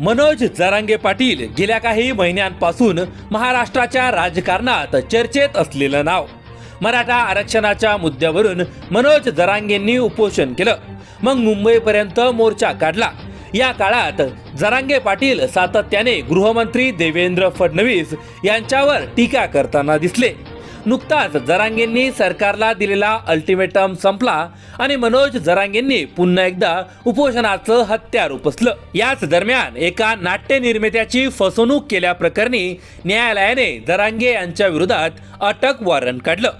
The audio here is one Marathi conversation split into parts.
मनोज जरांगे पाटील गेल्या काही महिन्यांपासून महाराष्ट्राच्या राजकारणात चर्चेत असलेलं नाव. मराठा आरक्षणाच्या मुद्द्यावरून मनोज जरांगेंनी उपोषण केलं. मग मुंबईपर्यंत मोर्चा काढला. या काळात जरांगे पाटील सातत्याने गृहमंत्री देवेंद्र फडणवीस यांच्यावर टीका करताना दिसले. नुकताच जरांगेंनी सरकारला दिलेला अल्टिमेटम संपला आणि मनोज जरांगेंनी पुन्हा एकदा उपोषणाचं हत्यार उपसलं याच दरम्यान एका नाट्य निर्मित्याची फसवणूक केल्याप्रकरणी न्यायालयाने जरांगे यांच्या विरोधात अटक वॉरंट काढलं.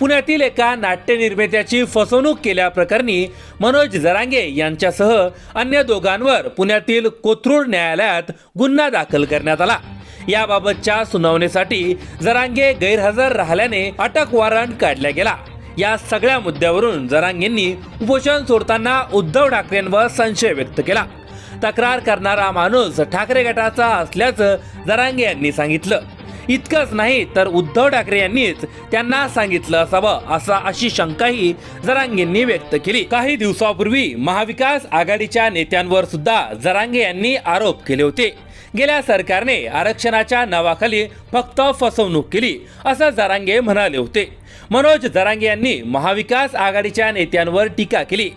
पुण्यातील एका नाट्य निर्मित्याची फसवणूक केल्याप्रकरणी मनोज जरांगे यांच्यासह अन्य दोघांवर पुण्यातील कोथरूड न्यायालयात गुन्हा दाखल करण्यात आला. याबाबतच्या सुनावणीसाठी जरांगे गैरहजर राहिल्याने अटक वॉरंट काढला गेला. या सगळ्या मुद्द्यावरून जरांगेंनी उपोषण सोडताना उद्धव ठाकरेंवर संशय व्यक्त केला. तक्रार करणारा माणूस ठाकरे गटाचा असल्याचं जरांगे यांनी सांगितलं. इतकंच नाही तर उद्धव ठाकरे यांनीच त्यांना सांगितलं असावं असा अशी शंकाही जरांगेंनी व्यक्त केली. काही दिवसापूर्वी महाविकास आघाडीच्या नेत्यांवर सुद्धा जरांगे यांनी आरोप केले होते. गेल्या सरकारने आरक्षणाच्या नावाखाली फक्त फसवणूक केली असं जरांगे म्हणाले होते. मनोज जरांगे यांनी महाविकास आघाडीच्या नेत्यांवर टीका केली.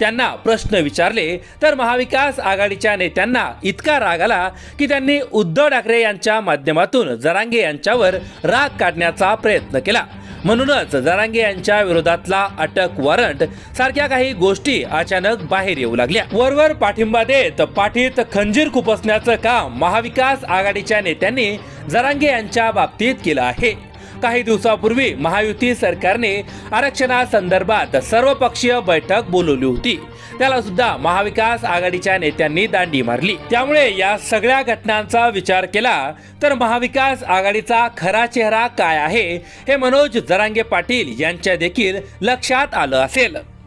त्यांना प्रश्न विचारले तर महाविकास आघाडीच्या नेत्यांना इतका राग आला की त्यांनी उद्धव ठाकरे यांच्या माध्यमातून जरांगे यांच्यावर राग काढण्याचा प्रयत्न केला. म्हणूनच जरांगे यांच्या विरोधातला अटक वॉरंट सारख्या काही गोष्टी अचानक बाहेर येऊ लागल्या. वरवर पाठिंबा देत पाठीत खंजीर खुपसण्याचं काम महाविकास आघाडीच्या नेत्यांनी जरांगे यांच्या बाबतीत केलं आहे. काही दिवसापूर्वी महायुती सरकारने आरक्षणासंदर्भात सर्वपक्षीय बैठक बोलवली होती. त्याला सुद्धा महाविकास आघाडीच्या नेत्यांनी दांडी मारली. त्यामुळे या सगळ्या घटनांचा विचार केला तर महाविकास आघाडीचा खरा चेहरा काय आहे हे मनोज जरांगे पाटील यांच्या देखील लक्षात आलं असेल.